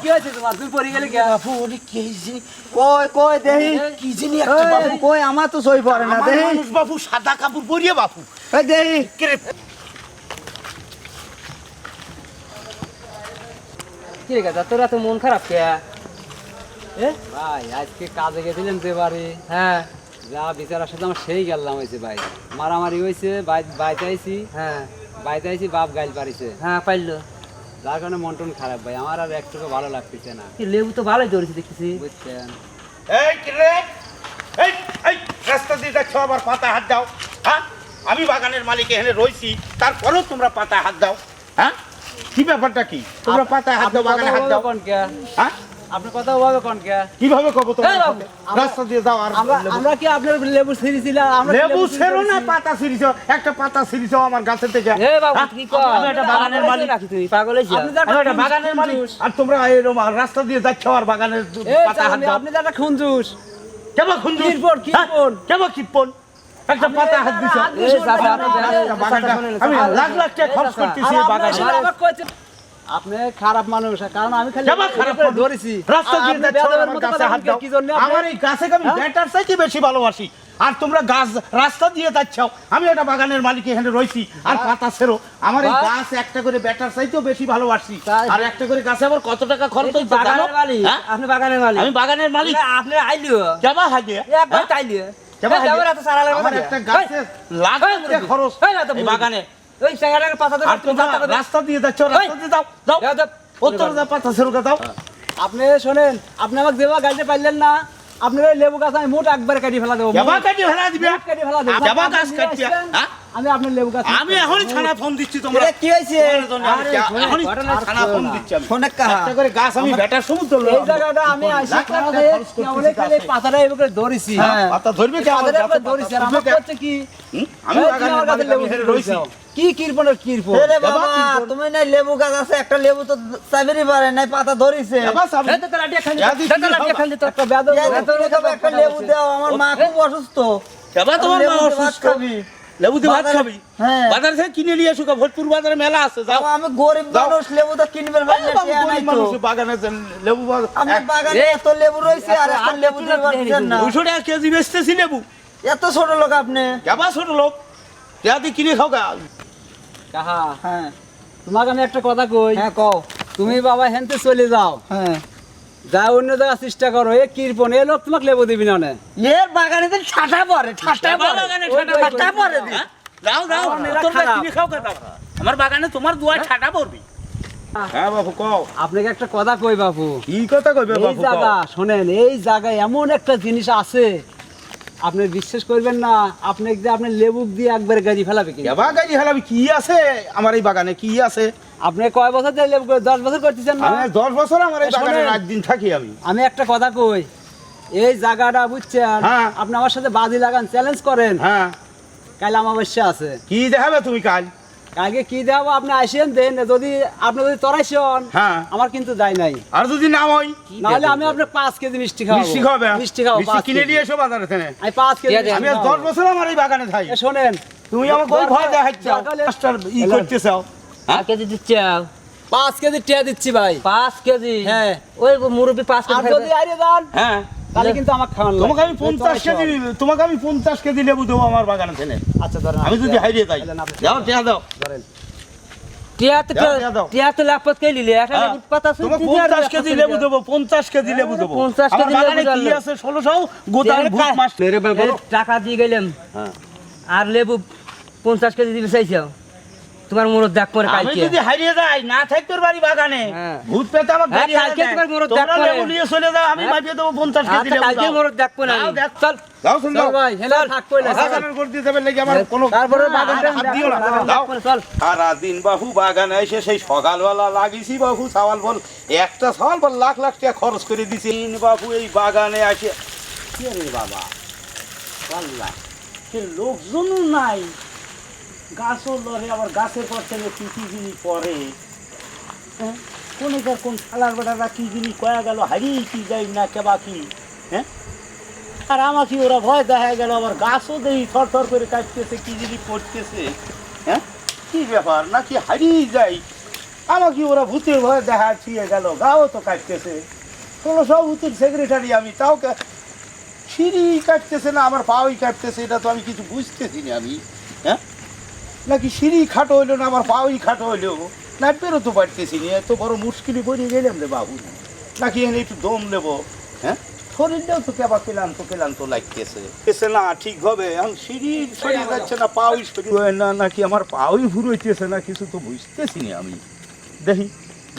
কি আছে তোমার? তুই পড়ে গেলে কে বাবু ওরে কি জিনি কই কই দেহি কি জিনি একটা বাবু? কই আমার তো সই পড়ে না দেহি মানুষ বাবু সাদা কাপড় পরিয়ে বাপু এই দেহি কি রে? গাদা তোরা তো মন খারাপ কে? এ? ভাই আজকে কাজে গেছিলাম যে বাড়ি। হ্যাঁ। যা বিচার সাথে আমার সেই গেলাম হয়েছে ভাই। মারামারি হয়েছে বাইতে আইছি। হ্যাঁ। বাইতে আইছি বাপ গাইল পারিছে। হ্যাঁ পাইলো। যার কারণে মন টন খারাপ ভাই। আমার আর একটুকু ভালো লাগতেছে না। লেবু তো ভালোই ধরেছে দেখতেছি। বুঝছেন? এই কিরে এই এই রাস্তা দিয়ে দেখছ আবার পাতা হাত দাও। হ্যাঁ? আমি বাগানের মালিক এখানে রয়েছি। তারপরেও তোমরা পাতা হাত দাও। হ্যাঁ? কি ব্যাপারটা কি? তোমরা পাতা হাত দাও বাগানে হাত দাও। কোন? কে হ্যাঁ? আপনি কথা বলবে কোন কে? কীভাবে কব আমরা- রাস্তা দিয়ে যাও আর আমরা কি আপনার লেবু ছিঁড়েছিলাম আমরা লেবু ছিঁড়ে না পাতা ছিঁড়িছ একটা পাতা ছিঁড়িছ আমার গাছের থেকে। এ বাবু হ্যাঁ? কি কর? আমি একটা বাগানের মালিক। রাখি তুই পাগল আপনি আমি একটা বাগানের মালিক। আর তোমরা এরকম রাস্তা দিয়ে যাচ্ছ আর বাগানের পাতা হাত দাও। আপনি যাটা খুনজুস। কেমন খুন কিরপন, কিরপন। কেমন কিরপন? একটা পাতা হাত দিছ। আমি লাখ লাখ টাকা খরচ করতেছি বাগানে। আপনি খারাপ মানুষ কারণ আমি খালি খারাপ করে ধরেছি রাস্তা দিয়ে গাছে হাত দাও কি জন্য আমার এই গাছে আমি হ্যাঁ? ব্যাটার চাইতে বেশি ভালোবাসি আর তোমরা গাছ রাস্তা দিয়ে যাচ্ছ আমি একটা বাগানের মালিক এখানে রইছি আর পাতা ছেড়ো আমার এই গাছ একটা করে ব্যাটার চাইতেও বেশি ভালোবাসি আর একটা করে গাছে আবার কত টাকা খরচ এই বাগানের মালিক হ্যাঁ? আপনি বাগানের মালিক আমি বাগানের মালিক আপনি আইলিও কেবা হাগে একবার সারা লাগবে আমার একটা গাছে লাখ খরচ বাগানে ওই জায়গাটার পাতা তোমরা রাস্তা দিয়ে যাচ্ছ রাস্তা দিয়ে যাও। যাও। উত্তর দাও পাতা ছেড়ো দাও। আপনি শোনেন আপনি আমাকে দেওয়া গাড়িতে পাইলেন না। আপনার ওই লেবু গাছ আমি মোট একবার কাটি ফেলা দেবো। কেবা কাটি ফেলা দিবে? কেটে ফেলা দেবো। কেবা গাছ আসবেন, হ্যাঁ? আমি আপনার লেবু গাছ আমি এখনই থানা ফোন দিচ্ছি তোমরা। কি হয়েছে? এখনই থানা ফোন দিচ্ছি আমি। কাহা একটা করে গাছ আমি ব্যাটার সমুদ্র এই জায়গাটা আমি আসি করতেছি কেবলই খালি। পাতাটা এভাবে ধরেছি। হ্যাঁ। পাতা ধরবে কি পাতাটা ধরেছি। আর আমার হচ্ছে কি? আমি বাগানের আমার কাছে লেবু রইছি। কি কিরপনের কিরপন এরে কেবা বাবা তুমি না লেবু গাছ আছে একটা লেবু তো চাইবেরই পারে নাই পাতা ধরিছে। তো খান দিত, বাবা। খান দিত, একটা একটা লেবু দাও আমার মা খুব অসুস্থ। কেবা তোমার মা অসুস্থ। খাবি। লেবু দিয়ে ভাত বাজারে- খাবি? হ্যাঁ। বাজার থেকে কিনে নিয়ে আসুক ভোজপুর বাজারে মেলা আছে যাও। আমি গরিব মানুষ লেবু তো কিনবে বাবু, মানুষ, বাগানে লেবু বাজার- আমি বাগানে এত লেবু রয়েছে আর একটা লেবু দিয়ে পারছেন না। দুশো টাকা কেজি বেচতেছি লেবু। এত ছোট লোক আপনি। কেবা ছোট লোক। দিয়ে কিনে খাও গা। কাহা? হ্যাঁ। তোমাকে আমি একটা কথা কই? হ্যাঁ কও। তুমি বাবা হেনতে চলে যাও। হ্যাঁ। যা অন্য জায়গা চেষ্টা করো এ কিরপন এ লোক তোমাকে লেবু দিবি না। এর বাগানে তো ঠাটা পড়ে ঠাটা কেবা পড়ে। বাগানে ওই, ঠাটা ওই, পড়বে। দি। হ্যাঁ? যাও যাও। আমার মেয়েরা তোমরা খারাপ। কিনে খাও যাও। আমার বাগানে তোমার দুয়ার ঠাটা পড়বি। হ্যাঁ বাবু কও। আপনাকে একটা কথা কই বাবু কি কথা কইবে এই জায়গা শোনেন এই জায়গায় এমন একটা জিনিস আছে আপনি বিশ্বাস করবেন না আপনি যে আপনি লেবু দিয়ে একবার গাড়ি ফেলাবে কি কেবা গাড়ি ফেলাবে কি আছে? আমার এই বাগানে কি আছে? আপনি কয় বছর ধরে লেবু করে- দশ বছর করতেছেন না? দশ বছর আমার এই বাগানে রাত দিন থাকি আমি। আমি একটা কথা কই এই জায়গাটা বুঝছেন হ্যাঁ। আপনি আমার সাথে বাজি লাগান চ্যালেঞ্জ করেন। হ্যাঁ। কাল অমাবস্যা আছে। কি দেখাবে তুমি কাল? কালকে কি দেবো আপনি আসেন দেন। যদি আপনি যদি তরাইছেন হ্যাঁ। আমার কিন্তু দায় নাই। আর যদি না হয়? নাহলে আমি আপনার পাঁচ কেজি মিষ্টি খাওয়াবো। মিষ্টি খাবে মিষ্টি খাওয়াবো মিষ্টি কিনে। নিয়ে এসো বাজারে থেকে আমি পাঁচ কেজি আমি দশ। বছর আমার এই বাগানে থাকি। এ, শোনেন। তুমি আমাকে ওই ভয় দেখাচ্ছ। মাস্টার ই। করতে চাও পাঁচ কেজি দিচ্ছে পাঁচ কেজি টিয়া দিচ্ছি ভাই। পাঁচ কেজি? হ্যাঁ। ওই মুরব্বী পাঁচ আর কেজি যদি আরে যান হ্যাঁ। তাহলে কিন্তু আমার খাওয়ান তোমাকে আমি পঞ্চাশ কেজি তোমাকে আমি পঞ্চাশ কেজি লেবু দেবো আমার বাগানে থেকে আচ্ছা ধরেন আমি যদি হারিয়ে যাই যাও টিয়া দাও ধরেন টিয়া তো দাও, দাও, দাও। টিয়া তো লাপত কে লিলে একটা হ্যাঁ। লেবুর পাতা শুনতে তোমাকে দিয়ে আর পঞ্চাশ কেজি লেবু পঞ্চাশ কেজি লেবু দেবো 50 আমার কেজি লেবু বাগানে কি দেবো। আছে ষোলোশো গোদামের লেবু বুক মাস এই টাকা দিয়ে গেলাম হ্যাঁ। আর লেবু পঞ্চাশ কেজি দিবে চাইছো তোমার মুরত দেখ করে আমি কালকে। যদি হারিয়ে যাই না থাক তোর বাড়ি বাগানে। হ্যাঁ। ভূত পেতে আমার হ্যাঁ, গাড়ি কালকে তোমার তোমরা দেখ করে। লেবু নিয়ে চলে যাও আমি। মাপিয়ে দেবো পঞ্চাশ কেজি আচ্ছা লেবু কালকে দাও। মুরত দেখব না আমি। দেখ। চল। যাও শুন দাও ভাই হেলা থাক কইলে বাগানের করে দিয়ে যাবে লেগে আমার কোনো তারপরে বাগানটা হাত দিও না দেখো, দাও। চল। সারাদিন বাহু বাগানে এসে সেই সকালবেলা লাগিয়েছি বাহু সাওয়াল বল। একটা সাওয়াল বল লাখ লাখ টাকা খরচ করে দিছি। তিন বাবু এই বাগানে আসে। কি রে বাবা? পাল্লা। সে লোকজনও নাই। গাছও লড়ে, আবার গাছের পর থেকে কি কী জিনিস পরে হ্যাঁ? কোন কোন খালার বেটারা কি জিনিস কয়া গেল? হারিয়ে কি যাই না কেবা কি? হ্যাঁ? আর আমাকে ওরা ভয় দেখা গেল, আবার গাছও দেখি থর থর করে কাটতেছে কী জিনিস পড়তেছে? হ্যাঁ? কী ব্যাপার? নাকি হারিয়ে যাই? আমাকে ওরা ভূতের ভয় দেখা ছুঁয়ে গেল, গাও তো কাটতেছে কোনো সব ভূতের সেক্রেটারি আমি, তাও সিঁড়ি কাটতেছে না, আমার পাওই কাটতেছে, এটা তো আমি কিছু বুঝতেছি না আমি। হ্যাঁ? নাকি সিঁড়ি খাটো হইল না আমার পাওই খাটো হইল? না বেরোতে পারতেছি না এত বড় মুশকিলে পড়ে গেলাম রে বাবু। নাকি এখানে একটু দম নেব? হ্যাঁ? শরীরটাও তো কেবা পেলাম তো পেলাম তো লাগতেছে। এসে না ঠিক হবে এখন সিঁড়ি সরিয়ে যাচ্ছে না পাওই সরিয়ে না নাকি আমার পাওই ভুরোইতেছে না কিছু তো বুঝতেছি না আমি। দেখি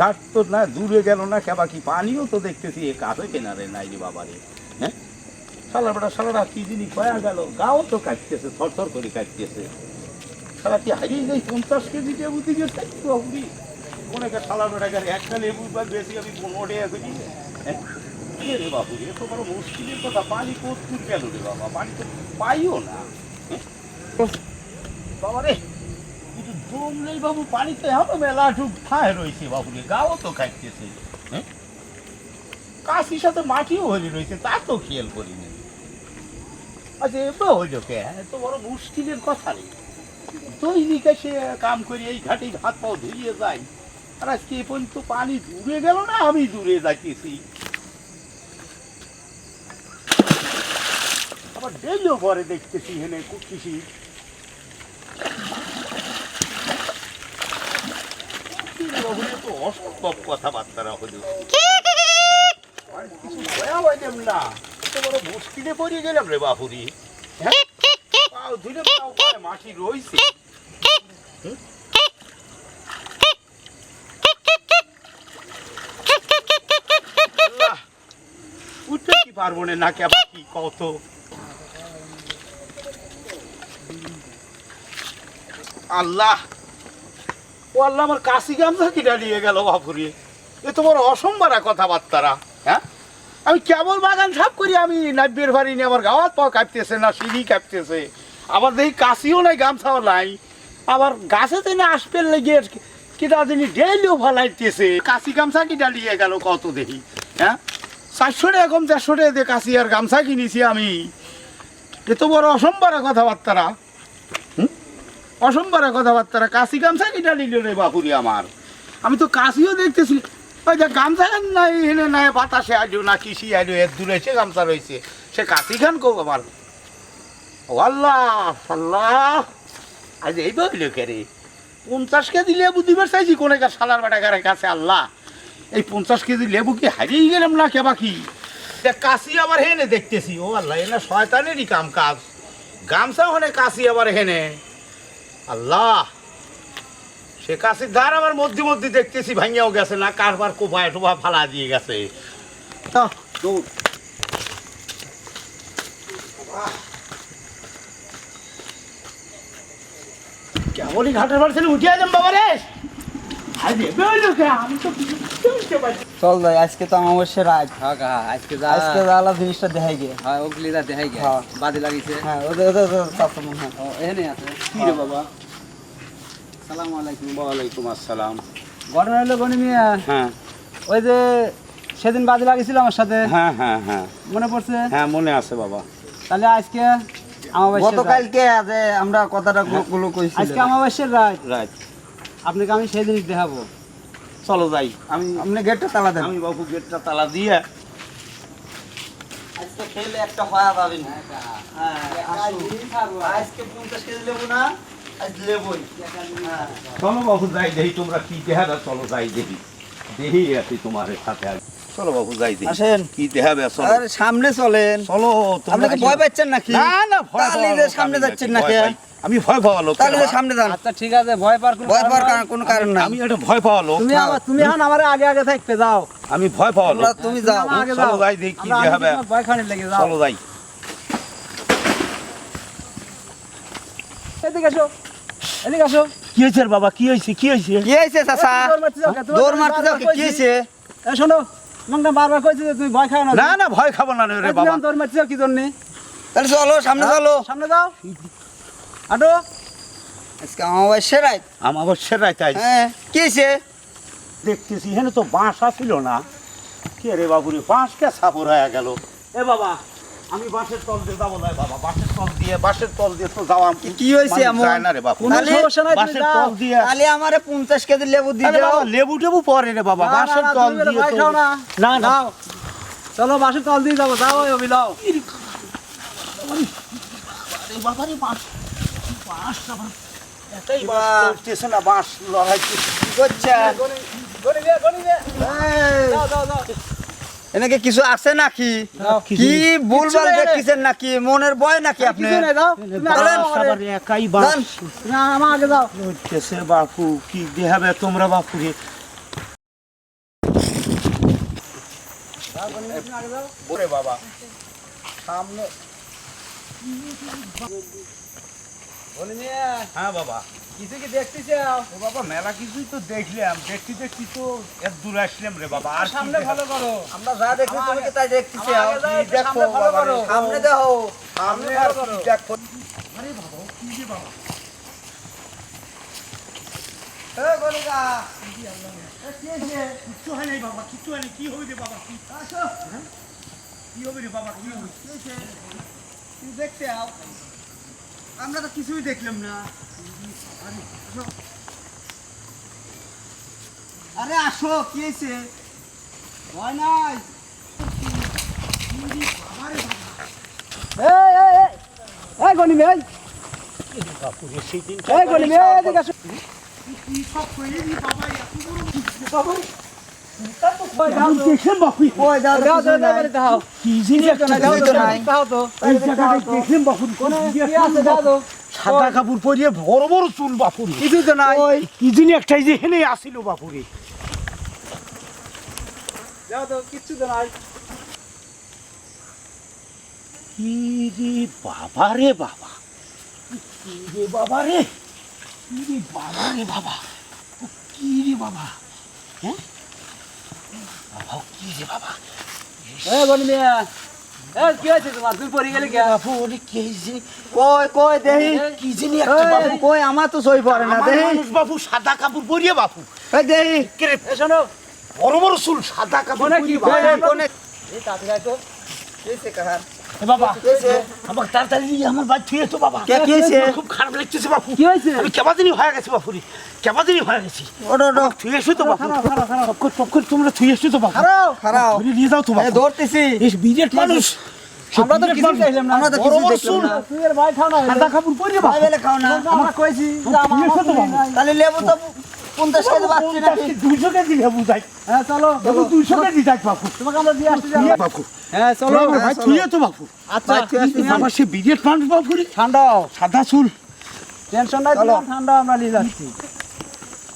ঘাট তো না দূরে গেল না কেবা কি পানিও তো দেখতেছি এ কাছে কেনারে নাই রে বাবারে। হ্যাঁ? সালা বেটা সালারা কি জিনিস কয়া গেল? গাও তো কাটতেছে থর থর করে কাটতেছে। কি হারিয়ে যাই পঞ্চাশ কেজি লেবু দিকে একটা লেবু বেশি আমি বড় মুশকিলের কথা। পানি রে বাবা? রে, কিন্তু নেই বাবু রয়েছে গাও তো খাইতেছে। হ্যাঁ? কাশির সাথে মাটিও হয়ে রয়েছে, তা তো খেয়াল করিনি। আচ্ছা এবার হইল কে? এত বড় মুশকিলের কথা রে। দৈনিক এসে কাম করি এই ঘাটে হাত পাও ধুইয়ে যাই আর আজকে এ পর্যন্ত পানি দূরে গেল না আমি দূরে যাইতেছি। আবার ডেলিও পরে দেখতেছি হেনে কুটতেছি। তো অসম্ভব কথাবার্তারা হলো। কিছু ভয়া হইলাম না এত বড় মুশকিলে পড়ে গেলাম রে বাপুরি। হ্যাঁ পাও ধুলে পাও পায়ে মাটি রইছে হুম? আল্লাহ, আল্লাহ ও আল্লাহ, আমার কাশি গামছা গেল এ তো বড় অসম্ভারা কথাবার্তারা হ্যাঁ? আমি কেবল বাগান সাফ করি, আমি নাব্যের বাড়ি নিয়ে আমার গাওয়াত পাও কাঁপতেছে না, সিঁড়ি কাঁপতেছে। আবার দেখি কাশিও নাই, গামছাও নাই। আবার গাছেতে না আসপেল লেগে কিটা দিনই ডেলিও ফলাইতেছে। কাশি গামছা কিটা নিয়ে গেল কত দেখি হ্যাঁ? চারশো টাকা কম, চারশো টাকা দিয়ে কাশি আর গামছা কিনেছি আমি। এ তো বড় অসম্ভারা কথাবার্তারা, হুম? অসম্ভারা কথাবার্তারা, কাশি গামছা কিটা নিল রে বাপুরি আমার। আমি তো কাশিও দেখতেছি। ওই যে গামছা খান নাই, এনে নাই, বাতাসে আইলো না কৃষি আইলো, এর দূরে সে গামছা রয়েছে। সে কাশি খান কো আমার ও আল্লাহ আল্লাহ। আজ এই বইল কে রে? পঞ্চাশ কেজি লেবু দিবার চাইছি কোন সালার বেটাকারের কাছে আল্লাহ। এই পঞ্চাশ কেজি লেবু কি হারিয়ে গেলাম না কেবা কি? তা কাশি আবার হেনে দেখতেছি ও আল্লাহ এনে শয়তানেরই কাম কাজ গামছা হনে কাশি আবার হেনে। আল্লাহ সে কাশির ধার আমার মধ্যে মধ্যে দেখতেছি ভাঙিয়াও গেছে না কারবার কোপায় টোপা ফালা দিয়ে গেছে। আহ, ঘাটের বাড়ি ছেলে বাবা রে আরে বেরোলো কে? আমি তো কিছু বুঝতে পারছি না। চল যাই আজকে তো অমাবস্যা রাত। হ্যাঁ আজকে আজকে আলাদা জিনিসটা দেখাই গিয়ে। হয় ওগুলি দেখাই গে হ্যাঁ। লাগিছে হ্যাঁ ওদের ওদের ওদের চাচা মনে হয়। এখানে আছে। কি রে বাবা? সালাম আলাইকুম। ওয়ালাইকুম আসসালাম। ঘটনা হলো গনি মিয়া হ্যাঁ। ওই যে সেদিন বাদি লাগিয়েছিল আমার সাথে। হ্যাঁ হ্যাঁ হ্যাঁ। মনে পড়ছে? হ্যাঁ মনে আছে বাবা। তাহলে আজকে। গতকালকে যে আমরা কথাটা গুলো কইছি আজকে রাত। রাইট আপনাকে আমি সেই জিনিস দেখাবো। চলো যাই। আমি আপনি গেটটা তালা দেন। আমি বাবু গেটটা তালা দিয়ে আজকে খেলে একটা হয়া যাবে না। হ্যাঁ আজকে পঞ্চাশ কেজি লেবু না হ্যাঁ। চলো বাবু যাই দেখি তোমরা কি দেখাবে চলো যাই দেখি। দেখি আছি তোমার সাথে। চলো বাবু যাই দেখি। আসেন। কি দেখাবে চলো। আরে সামনে চলেন। চলো তোমরা কি ভয় পাচ্ছেন নাকি? না না ভয় তাহলে পাওয়ার যে লোক সামনে যাচ্ছেন নাকি। আমি ভয় পাওয়া লোক। তাহলে সামনে যান। আচ্ছা ঠিক আছে ভয় পাওয়ার কোনো ভয় পাওয়ার কোনো কারণ নাই। আমি একটা ভয় পাওয়া লোক তুমি আমার তুমি এখন আমার আগে আগে থাকতে যাও। আমি ভয় পাওয়া লোক। তুমি যাও। আগে যাও যাই দেখি কি দেখাবে। ভয় খানির লেগে যাও। চলো যাই। এদিকে আসো। এদিকে আসো। কি হয়েছে বাবা? কি হয়েছে? কি হয়েছে? কি হয়েছে চাচা? দৌড় মারতে যাও কি হয়েছে? শোনো। বারবার কইছে যে তুমি ভয় খাও না না না ভয় খাব না রে বাবা। তোর যাও কি জন্য তাহলে চলো সামনে চলো। সামনে যাও। আটো আজকে রাত। হ্যাঁ দেখতেছি এখানে তো বাঁশ আসিল না। কে রে বাবুরে বাঁশ কে সাপুর হয়ে গেল। এ বাবা আমি বাঁশের তল দিয়ে যাব না বাবা বাঁশের তল দিয়ে বাঁশের তল দিয়ে তো যাওয়া কি হয়েছে এমন? যায় না রে বাবু। কোনো সমস্যা নাই, যাও। তল দিয়ে তাহলে আমারে পঞ্চাশ কেজি লেবু দিয়ে দাও। বাবা লেবু টেবু পরে রে বাবা বাঁশের তল দিয়ে তো- না। না চলো বাসের তল দিয়ে যাব যাও অভিলাও আরে বাবা রে বাঁশ। বাঁশ আবার এটাই বাঁশ। চলতেছে না বাঁশ লড়াই কি করছে এই, যাও যাও যাও। এনেকে কিছু আছে নাকি? কি ভুলভাল দেখতেছেন নাকি? মনের ভয় নাকি আপনি বাপু কি দেখাবে তোমরা বাপু বাবা। সামনে। হ্যাঁ বাবা। কিছু কি দেখতে ও বাবা মেলা কিছুই তো দেখলাম। দেখতে দেখতে তো এক দূর আসলাম রে বাবা আর সামনে ভালো করো। আমরা যা দেখি তুমি কি তাই দেখতেছি আমার আগে যাও, কি একটু দেখো সামনে ভালো বাবা রে? করো। সামনে দেখো। সামনে আর দেখো। আরে বাবা কি রে বাবা? এ গলিকা এ কি হয়েছে? কিচ্ছু হয় নাই বাবা কিচ্ছু হয় নাই। কি হবে রে বাবা? কি আসো। কি হবে রে বাবা কি হবে? কি দেখতে আও। আমরা তো কিছুই দেখলাম না। আরে, আসো। কি হয়েছে? ভয় নাই? কি জিনিস সাদা কাপড় পরিয়ে বড় বড় চুল বাপুরে। কিছুই তো ওই কি জিনিস একটাই যে হেনে আসিল বাপুরে। যাও তো কিচ্ছু তো নাই। কি রে বাবা রে বাবা। কি রে বাবা রে কি রে বাবা রে বাবা। কি রে বাবা। হ্যাঁ? বাবা কি রে বাবা। এই গনি মিয়া এই কি আছে তোমার? তুমি পড়ে গেলে কে বাবু ওরে কি জিনিস কই কই দেহি কি জিনিস একটা বাবু? কই আমার তো সই পড়ে না দেহি মানুষ বাবু সাদা কাপড় পরিয়ে বাবু। এই দেহি কে শোনো। বড় বড় চুল সাদা কাপড় কি? পরিয়ে ভয়? কোনে? এই তাতে গায় তো। কিছে কাহার? এ বাবা কিছে আমার তাড়াতাড়ি আমার বাড়ি থুয়ে তো বাবা। কে কি খুব খারাপ লাগতেছে বাপু। কি হয়েছে? আমি কেবাদিনই হয়ে গেছি বাপুরি কেবাদিনই হয়ে গেছি। ওটো ওটো থুয়ে এসো তো বাপু। সবকর সবকর তোমরা থুয়ে এসো তো বাপু। খারাপ খারাপ। ধরে নিয়ে যাও তো বাপু। ধরতেছি এই বিরাট মানুষ। আমরা তো কিছু চাইলাম না। আমরা তো কিছু দেখলাম না। তুই এর ভাই খাও না। খাও না। আমরা কইছি তাহলে লেবু তো পঞ্চাশ কেজি বাচ্চি নাকি? দুইশো কেজি লেবু হ্যাঁ চলো বাবু দুইশো কেজি যাই বাপু। তোমাকে আমরা দিয়ে আসছি থুয়ে বাপু। হ্যাঁ চলো আমার ভাই থুয়ে তো বাপু। আচ্ছা আমার সে বিরাট মানুষ ঠান্ডা সাদা চুল। টেনশন নাই। ঠান্ডা আমরা নিয়ে যাচ্ছি।